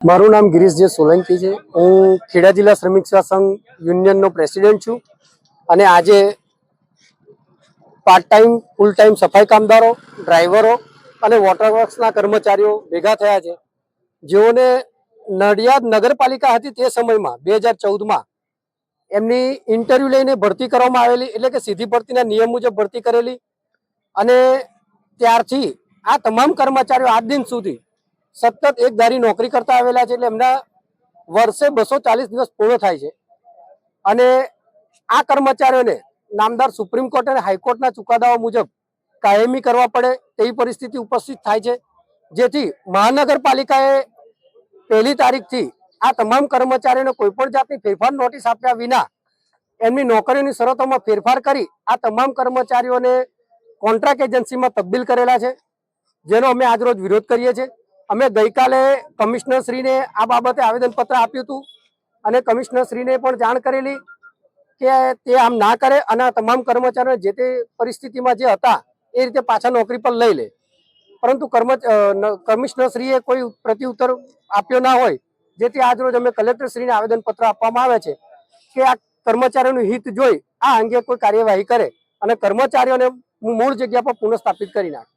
મારું નામ ગિરીશ જે સોલંકી છે. હું ખેડા જિલ્લા શ્રમિક સંઘ યુનિયનનો પ્રેસિડેન્ટ છું અને આજે પાર્ટ ટાઈમ ફૂલ ટાઈમ સફાઈ કામદારો, ડ્રાઈવરો અને વોટર વર્ક્સના કર્મચારીઓ ભેગા થયા છે. જેઓને નડિયાદ નગરપાલિકા હતી તે સમયમાં, બે હજાર ચૌદમાં, એમની ઇન્ટરવ્યૂ લઈને ભરતી કરવામાં આવેલી, એટલે કે સીધી ભરતીના નિયમ મુજબ ભરતી કરેલી અને ત્યારથી આ તમામ કર્મચારીઓ આજ દિન સુધી સતત એક ધારી નોકરી કરતા આવેલા છે એટલે એમના વર્ષે બસો ચાલીસ દિવસ પૂર્ણ થાય છે. અને આ કર્મચારીઓને નામદાર સુપ્રીમ કોર્ટ અને હાઈકોર્ટના ચુકાદાઓ મુજબ કાયમી કરવા પડે તેવી પરિસ્થિતિ ઉપસ્થિત થાય છે. જેથી મહાનગરપાલિકાએ પહેલી તારીખથી આ તમામ કર્મચારીઓને કોઈ પણ જાતની ફેરફાર નોટિસ આપ્યા વિના એમની નોકરીની શરતોમાં ફેરફાર કરી આ તમામ કર્મચારીઓને કોન્ટ્રાક્ટ એજન્સીમાં તબદીલ કરેલા છે. જેનો અમે આજરોજ વિરોધ કરીએ છીએ. અમે ગઈકાલે કમિશનરશ્રીને આ બાબતે આવેદનપત્ર આપ્યું હતું અને કમિશનરશ્રીને પણ જાણ કરેલી કે તે આમ ના કરે અને તમામ કર્મચારીઓ જે તે પરિસ્થિતિમાં જે હતા, એ રીતે પાછા નોકરી પર લઈ લે. પરંતુ કર્મ કમિશનરશ્રીએ કોઈ પ્રત્યુત્તર આપ્યો ના હોય, જેથી આજરોજ અમે કલેક્ટરશ્રીને આવેદનપત્ર આપવામાં આવે છે કે આ કર્મચારીઓનું હિત જોઈ આ અંગે કોઈ કાર્યવાહી કરે અને કર્મચારીઓને મૂળ જગ્યા પર પુનઃસ્થાપિત કરી નાખે.